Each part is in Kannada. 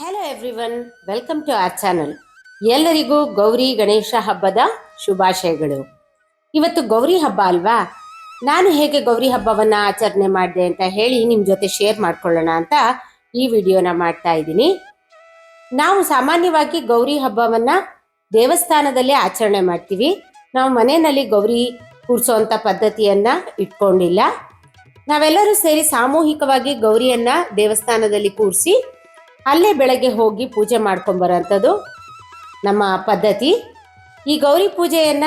Hello everyone welcome to our channel ಎಲ್ಲರಿಗೂ ಗೌರಿ ಗಣೇಶ ಹಬ್ಬದ ಶುಭಾಶಯಗಳು. ಇವತ್ತು ಗೌರಿ ಹಬ್ಬ ಅಲ್ವಾ? ನಾನು ಹೇಗೆ ಗೌರಿ ಹಬ್ಬವನ್ನು ಆಚರಣೆ ಮಾಡಿದೆ ಅಂತ ಹೇಳಿ ನಿಮ್ಮ ಜೊತೆ ಶೇರ್ ಮಾಡ್ಕೊಳ್ಳೋಣ ಅಂತ ಈ ವಿಡಿಯೋನ ಮಾಡ್ತಾ ಇದ್ದೀನಿ. ನಾವು ಸಾಮಾನ್ಯವಾಗಿ ಗೌರಿ ಹಬ್ಬವನ್ನು ದೇವಸ್ಥಾನದಲ್ಲೇ ಆಚರಣೆ ಮಾಡ್ತೀವಿ. ನಾವು ಮನೆಯಲ್ಲಿ ಗೌರಿ ಕೂರಿಸೋವಂಥ ಪದ್ಧತಿಯನ್ನ ಇಟ್ಕೊಂಡಿಲ್ಲ. ನಾವೆಲ್ಲರೂ ಸೇರಿ ಸಾಮೂಹಿಕವಾಗಿ ಗೌರಿಯನ್ನು ದೇವಸ್ಥಾನದಲ್ಲಿ ಕೂರಿಸಿ ಅಲ್ಲೇ ಬೆಳಗ್ಗೆ ಹೋಗಿ ಪೂಜೆ ಮಾಡ್ಕೊಂಬರೋಂಥದ್ದು ನಮ್ಮ ಪದ್ಧತಿ. ಈ ಗೌರಿ ಪೂಜೆಯನ್ನ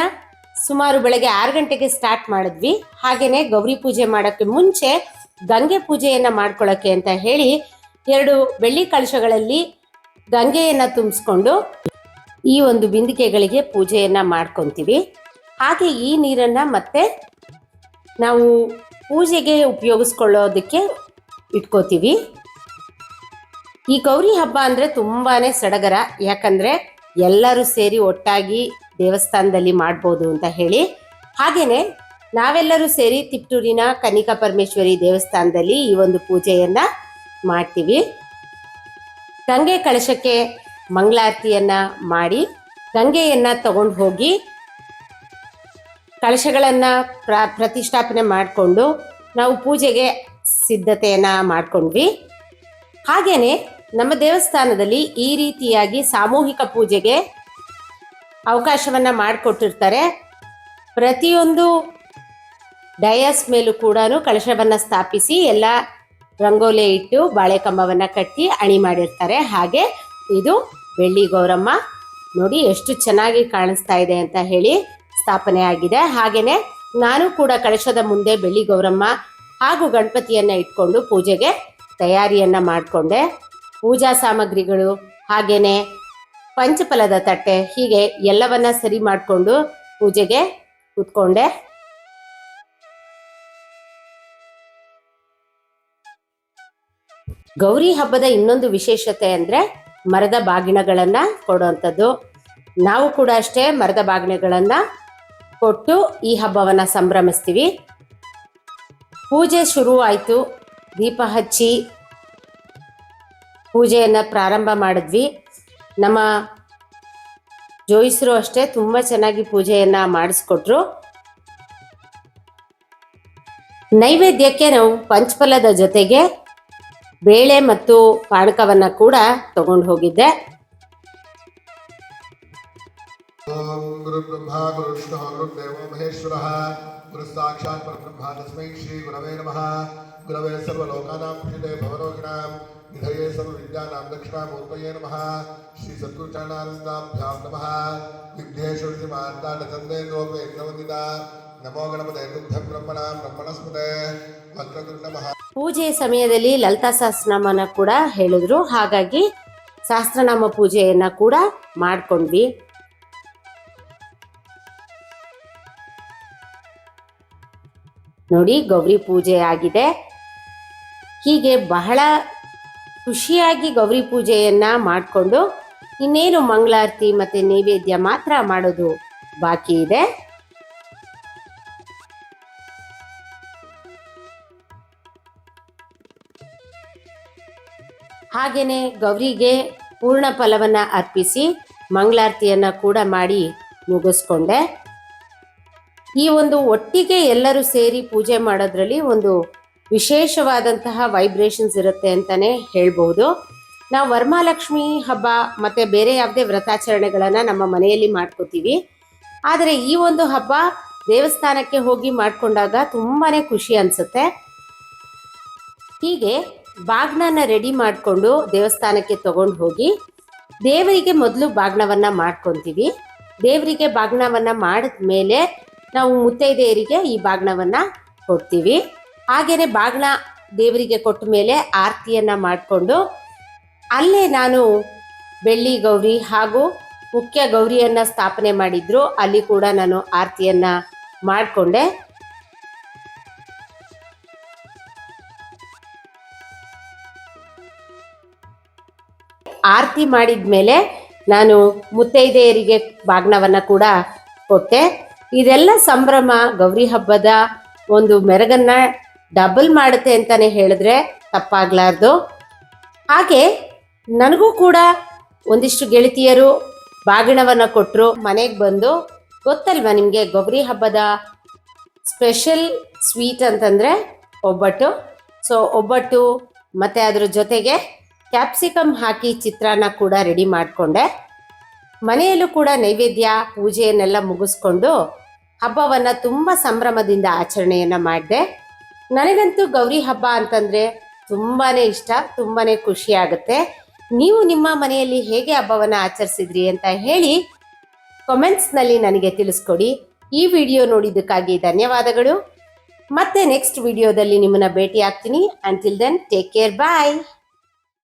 ಸುಮಾರು ಬೆಳಗ್ಗೆ ಆರು ಗಂಟೆಗೆ ಸ್ಟಾರ್ಟ್ ಮಾಡಿದ್ವಿ. ಹಾಗೇನೆ ಗೌರಿ ಪೂಜೆ ಮಾಡೋಕ್ಕೆ ಮುಂಚೆ ಗಂಗೆ ಪೂಜೆಯನ್ನ ಮಾಡ್ಕೊಳ್ಳೋಕ್ಕೆ ಅಂತ ಹೇಳಿ ಎರಡು ಬೆಳ್ಳಿ ಕಳಶಗಳಲ್ಲಿ ಗಂಗೆಯನ್ನ ತುಂಬಿಸ್ಕೊಂಡು ಈ ಒಂದು ಬಿಂದಿಗೆಗಳಿಗೆ ಪೂಜೆಯನ್ನ ಮಾಡ್ಕೊತೀವಿ. ಹಾಗೆ ಈ ನೀರನ್ನ ಮತ್ತೆ ನಾವು ಪೂಜೆಗೆ ಉಪಯೋಗಿಸ್ಕೊಳ್ಳೋದಕ್ಕೆ ಇಟ್ಕೋತೀವಿ. ಈ ಗೌರಿ ಹಬ್ಬ ಅಂದ್ರೆ ತುಂಬಾನೇ ಸಡಗರ. ಯಾಕಂದ್ರೆ ಎಲ್ಲರೂ ಸೇರಿ ಒಟ್ಟಾಗಿ ದೇವಸ್ಥಾನದಲ್ಲಿ ಮಾಡ್ಬೋದು ಅಂತ ಹೇಳಿ. ಹಾಗೇನೆ ನಾವೆಲ್ಲರೂ ಸೇರಿ ತಿಪ್ಟೂರಿನ ಕನಿಕಾ ಪರಮೇಶ್ವರಿ ದೇವಸ್ಥಾನದಲ್ಲಿ ಈ ಒಂದು ಪೂಜೆಯನ್ನ ಮಾಡ್ತೀವಿ. ಗಂಗೆ ಕಳಶಕ್ಕೆ ಮಂಗಳಾರತಿಯನ್ನ ಮಾಡಿ ಗಂಗೆಯನ್ನ ತಗೊಂಡು ಹೋಗಿ ಕಳಶಗಳನ್ನ ಪ್ರ ಪ್ರತಿಷ್ಠಾಪನೆ ಮಾಡಿಕೊಂಡು ನಾವು ಪೂಜೆಗೆ ಸಿದ್ಧತೆಯನ್ನ ಮಾಡ್ಕೊಂಡ್ವಿ. ಹಾಗೇನೆ ನಮ್ಮ ದೇವಸ್ಥಾನದಲ್ಲಿ ಈ ರೀತಿಯಾಗಿ ಸಾಮೂಹಿಕ ಪೂಜೆಗೆ ಅವಕಾಶವನ್ನು ಮಾಡಿಕೊಟ್ಟಿರ್ತಾರೆ. ಪ್ರತಿಯೊಂದು ಡಯಸ್ ಮೇಲೂ ಕೂಡ ಕಳಶವನ್ನು ಸ್ಥಾಪಿಸಿ ಎಲ್ಲ ರಂಗೋಲಿ ಇಟ್ಟು ಬಾಳೆಕಂಬವನ್ನ ಕಟ್ಟಿ ಅಣಿ ಮಾಡಿರ್ತಾರೆ. ಹಾಗೆ ಇದು ಬೆಳ್ಳಿ ಗೌರಮ್ಮ. ನೋಡಿ ಎಷ್ಟು ಚೆನ್ನಾಗಿ ಕಾಣಿಸ್ತಾ ಇದೆ ಅಂತ ಹೇಳಿ ಸ್ಥಾಪನೆ ಆಗಿದೆ. ಹಾಗೆಯೇ ನಾನು ಕೂಡ ಕಳಶದ ಮುಂದೆ ಬೆಳ್ಳಿ ಗೌರಮ್ಮ ಹಾಗೂ ಗಣಪತಿಯನ್ನು ಇಟ್ಕೊಂಡು ಪೂಜೆಗೆ ತಯಾರಿಯನ್ನು ಮಾಡಿಕೊಂಡೆ. ಪೂಜಾ ಸಾಮಗ್ರಿಗಳು ಹಾಗೇನೆ ಪಂಚಫಲದ ತಟ್ಟೆ ಹೀಗೆ ಎಲ್ಲವನ್ನ ಸರಿ ಮಾಡಿಕೊಂಡು ಪೂಜೆಗೆ ಕೂತ್ಕೊಂಡೆ. ಗೌರಿ ಹಬ್ಬದ ಇನ್ನೊಂದು ವಿಶೇಷತೆ ಅಂದ್ರೆ ಮರದ ಬಾಗಿಣಗಳನ್ನ ಕೊಡುವಂಥದ್ದು. ನಾವು ಕೂಡ ಅಷ್ಟೇ ಮರದ ಬಾಗಿಣಗಳನ್ನ ಕೊಟ್ಟು ಈ ಹಬ್ಬವನ್ನ ಸಂಭ್ರಮಿಸ್ತೀವಿ. ಪೂಜೆ ಶುರುವಾಯಿತು, ದೀಪ ಹಚ್ಚಿ ಪೂಜೆಯನ್ನು ಪ್ರಾರಂಭ ಮಾಡಿದ್ವಿ. ನಮ್ಮ ಜೋಯಿಸರು ಅಷ್ಟೇ ತುಂಬ ಚೆನ್ನಾಗಿ ಪೂಜೆಯನ್ನು ಮಾಡಿಸ್ಕೊಟ್ರು. ನೈವೇದ್ಯಕ್ಕೆ ನಾವು ಪಂಚಫಲದ ಜೊತೆಗೆ ಬೇಳೆ ಮತ್ತು ಪಾನಕವನ್ನು ಕೂಡ ತಗೊಂಡು ಹೋಗಿದ್ದೆ. ॐ गुरुब्रह्मा गुरुविष्णुः गुरुदेवो महेश्वरः गुरुस्साक्षात् परब्रह्मा तस्मै श्रीगुरवे नमः गुरवे सर्वलोकानां पीठे भवरोगिणां निधये सर्वविद्यानां दक्षिणामूर्तये नमः श्रीसद्गुरुचरणानन्दाभ्यां नमः विघ्नेश्वरसिमार्ताण्डचन्देन्दोपेन्दवन्दिता नमो गणपते दुग्धं ब्रह्मणां ब्रह्मणस्पते वक्रतुण्डमः ಪೂಜೆ ಸಮಯದಲ್ಲಿ ಲಲಿತಾ ಸಹಸ್ರನಾಮನ ಕೂಡ ಹೇಳಿದ್ರು ಹಾಗಾಗಿ ಸಹಸ್ರನಾಮ ಪೂಜೆಯನ್ನ ಕೂಡ ಮಾಡ್ಕೊಂಡ್ವಿ ನೋಡಿ ಗೌರಿ ಪೂಜೆ ಆಗಿದೆ. ಹೀಗೆ ಬಹಳ ಖುಷಿಯಾಗಿ ಗೌರಿ ಪೂಜೆಯನ್ನು ಮಾಡಿಕೊಂಡು ಇನ್ನೇನು ಮಂಗಳಾರತಿ ಮತ್ತೆ ನೈವೇದ್ಯ ಮಾತ್ರ ಮಾಡೋದು ಬಾಕಿ ಇದೆ. ಹಾಗೇನೆ ಗೌರಿಗೆ ಪೂರ್ಣ ಫಲವನ್ನು ಅರ್ಪಿಸಿ ಮಂಗಳಾರತಿಯನ್ನು ಕೂಡ ಮಾಡಿ ಮುಗಿಸ್ಕೊಂಡೆ. ಈ ಒಂದು ಒಟ್ಟಿಗೆ ಎಲ್ಲರೂ ಸೇರಿ ಪೂಜೆ ಮಾಡೋದ್ರಲ್ಲಿ ಒಂದು ವಿಶೇಷವಾದಂತಹ ವೈಬ್ರೇಷನ್ಸ್ ಇರುತ್ತೆ ಅಂತಾನೆ ಹೇಳ್ಬಹುದು ನಾವು ವರ್ಮಾಲಕ್ಷ್ಮಿ ಹಬ್ಬ ಮತ್ತೆ ಬೇರೆ ಯಾವುದೇ ವ್ರತಾಚರಣೆಗಳನ್ನ ನಮ್ಮ ಮನೆಯಲ್ಲಿ ಮಾಡ್ಕೋತೀವಿ. ಆದರೆ ಈ ಒಂದು ಹಬ್ಬ ದೇವಸ್ಥಾನಕ್ಕೆ ಹೋಗಿ ಮಾಡಿಕೊಂಡಾಗ ತುಂಬಾನೇ ಖುಷಿ ಅನ್ಸುತ್ತೆ. ಹೀಗೆ ಬಾಗ್ನನ್ನ ರೆಡಿ ಮಾಡಿಕೊಂಡು ದೇವಸ್ಥಾನಕ್ಕೆ ತಗೊಂಡು ಹೋಗಿ ದೇವರಿಗೆ ಮೊದಲು ಬಾಗ್ನವನ್ನ ಮಾಡ್ಕೊತೀವಿ. ದೇವರಿಗೆ ಬಾಗ್ನವನ್ನ ಮಾಡಿದ ಮೇಲೆ ನಾವು ಮುತ್ತೈದೆಯರಿಗೆ ಈ ಬಾಗ್ನವನ್ನ ಕೊಡ್ತೀವಿ. ಹಾಗೇನೆ ಬಾಗ್ನ ದೇವರಿಗೆ ಕೊಟ್ಟ ಮೇಲೆ ಆರತಿಯನ್ನ ಮಾಡಿಕೊಂಡು ಅಲ್ಲೇ ನಾನು ಬೆಳ್ಳಿ ಗೌರಿ ಹಾಗೂ ಮುಖ್ಯ ಗೌರಿಯನ್ನ ಸ್ಥಾಪನೆ ಮಾಡಿದ್ರು. ಅಲ್ಲಿ ಕೂಡ ನಾನು ಆರತಿಯನ್ನ ಮಾಡಿಕೊಂಡೆ. ಆರತಿ ಮಾಡಿದ ಮೇಲೆ ನಾನು ಮುತ್ತೈದೆಯರಿಗೆ ಬಾಗ್ನವನ್ನ ಕೂಡ ಕೊಟ್ಟೆ. ಇದೆಲ್ಲ ಸಂಭ್ರಮ. ಗೌರಿ ಹಬ್ಬದ ಒಂದು ಮೆರಗನ್ನ ಡಬಲ್ ಮಾಡುತ್ತೆ ಅಂತಾನೆ ಹೇಳಿದ್ರೆ ತಪ್ಪಾಗ್ಲಾರ್ದು. ಹಾಗೆ ನನಗೂ ಕೂಡ ಒಂದಿಷ್ಟು ಗೆಳತಿಯರು ಬಾಗಿಣವನ್ನು ಕೊಟ್ಟರು ಮನೆಗೆ ಬಂದು ಗೊತ್ತಲ್ವಾ ನಿಮಗೆ ಗೌರಿ ಹಬ್ಬದ ಸ್ಪೆಷಲ್ ಸ್ವೀಟ್ ಅಂತಂದರೆ ಒಬ್ಬಟ್ಟು. ಸೊ ಒಬ್ಬಟ್ಟು ಮತ್ತು ಅದ್ರ ಜೊತೆಗೆ ಕ್ಯಾಪ್ಸಿಕಮ್ ಹಾಕಿ ಚಿತ್ರಾನ್ನ ಕೂಡ ರೆಡಿ ಮಾಡಿಕೊಂಡೆ. ಮನೆಯಲ್ಲೂ ಕೂಡ ನೈವೇದ್ಯ, ಪೂಜೆಯನ್ನೆಲ್ಲ ಮುಗಿಸ್ಕೊಂಡು ಹಬ್ಬವನ್ನು ತುಂಬ ಸಂಭ್ರಮದಿಂದ ಆಚರಣೆಯನ್ನು ಮಾಡಿದೆ. ನನಗಂತೂ ಗೌರಿ ಹಬ್ಬ ಅಂತಂದರೆ ತುಂಬಾ ಇಷ್ಟ ತುಂಬಾ ಖುಷಿ ಆಗುತ್ತೆ. ನೀವು ನಿಮ್ಮ ಮನೆಯಲ್ಲಿ ಹೇಗೆ ಹಬ್ಬವನ್ನು ಆಚರಿಸಿದ್ರಿ ಅಂತ ಹೇಳಿ ಕಾಮೆಂಟ್ಸ್ನಲ್ಲಿ ನನಗೆ ತಿಳಿಸ್ಕೊಡಿ. ಈ ವಿಡಿಯೋ ನೋಡಿದ್ದಕ್ಕಾಗಿ ಧನ್ಯವಾದಗಳು. ಮತ್ತೆ ನೆಕ್ಸ್ಟ್ ವಿಡಿಯೋದಲ್ಲಿ ನಿಮ್ಮನ್ನ ಭೇಟಿ ಆಗ್ತೀನಿ until then take care bye